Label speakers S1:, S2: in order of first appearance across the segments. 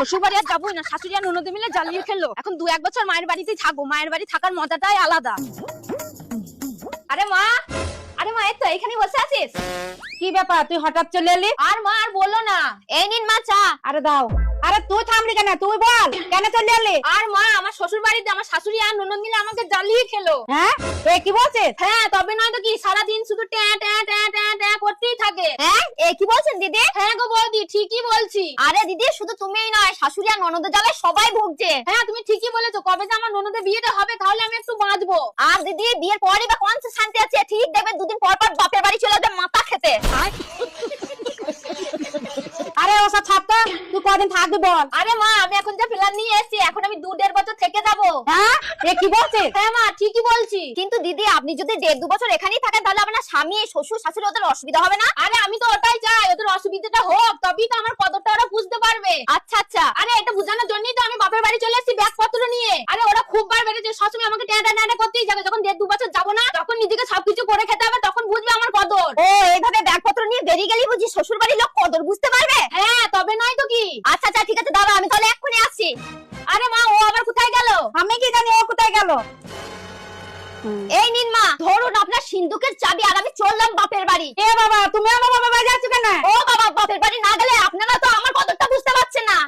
S1: শ্বশুর বাড়ি আর যাবোই না শাশুড়ি আর ননদে মিলে জ্বালিয়ে খেললো এখন দু এক বছর মায়ের বাড়িতেই থাকব মায়ের বাড়ি থাকার মজাটাই আলাদা। আরে মা আরে মা এই তো এখানে বসে আছিস?
S2: কি ব্যাপার তুই হঠাৎ চলে এলি?
S1: আর মা আর বলল না। এই নিন মা চা।
S2: আরে দাও। আরে তুই থামলি কেন? তুই বল কেন চলে এলি?
S1: আর মা আমার শ্বশুর বাড়িতে আমার শাশুড়ি আর ননদ মিলে আমাকে জ্বালিয়ে খেলো।
S2: হ্যাঁ? তুই কি বলছিস?
S1: হ্যাঁ তবে নয় তো কি সারাদিন শুধু ট্যাঁ ট্যাঁ ট্যাঁ ট্যাঁ ট্যাঁ থাকে
S3: হ্যাঁ? এ কি বলছেন দিদি?
S1: হ্যাঁ গো বৌদি ঠিকই বলছি।
S3: আরে দিদি শুধু তুমিই নয় শাশুড়ি আর ননদ জ্বালায় সবাই ভুগছে।
S1: হ্যাঁ তুমি ঠিকই বলেছ। কবে যে আমার ননদের বিয়েটা হবে তাহলে আমি একটু বাঁচবো।
S3: আর দিদি বিয়ের পরই বা কোন শান্তি আছে ঠিক দেখবে দুদিন পর পর বাপের বাড়ি চলে যাবে মাথা খেতে।
S2: আরে ওসব ছাড় তো তুই কদিন থাকবি বল।
S1: আরে মা আমি এখন যা প্ল্যান নিয়ে এসেছি এখন আমি দু দেড় বছর থেকে যাব।
S2: হ্যাঁ? এ কি বলছিস?
S1: হ্যাঁ মা ঠিকই বলছি।
S3: কিন্তু দিদি আপনি যদি দেড় দু বছর এখানেই থাকেন তাহলে আপনার স্বামী শ্বশুর শাশুড়ি ওদের অসুবিধা হবে না?
S1: আরে আমি তো ওটাই চাই ওদের অসুবিধাটা হোক তবেই তো আমার কদরটা ওরা বুঝতে পারবে।
S3: আচ্ছা আচ্ছা।
S1: আরে এটা বোঝানোর জন্যই তো আমি বাপের বাড়ি চলে এসেছি ব্যাগপত্র নিয়ে। আরে ওরা খুব বার বেড়েছে সবসময় আমাকে টেনে টেনে করতেই যাবে। যখন দেড় দু বছর যাব না তখন নিজেকে সবকিছু করে খেতে হবে তখন বুঝবে আমার কদর।
S3: ও এইভাবে ব্যাগপত্র নিয়ে বেরিয়ে গেলেই বুঝি শ্বশুর বাড়ির লোক কদর বুঝতে পারবে?
S1: হ্যাঁ তবে নয় তো কি?
S3: আচ্ছা আচ্ছা ঠিক আছে দাদা আমি তাহলে এক্ষুনি আসছি।
S1: আরে মা ও আবার কোথায় গেল?
S2: আমি কি জানি ও কোথায় গেল?
S3: এই নিন মা আপনার সিন্ধুকের চাবি আর আমি চললাম বাপের বাড়ি।
S2: এ বাবা তুমি আমার বাবা বাড়ি যাচ্ছ কেন?
S3: ও বাবা বাপের বাড়ি না গেলে আপনারা তো আমার কদরটা বুঝতে পারছেন না।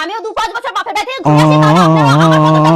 S3: আমিও দু পাঁচ বছর বাপের বাড়ি থেকে ঘুরে আসি তাহলে আপনারা আমার কদরটা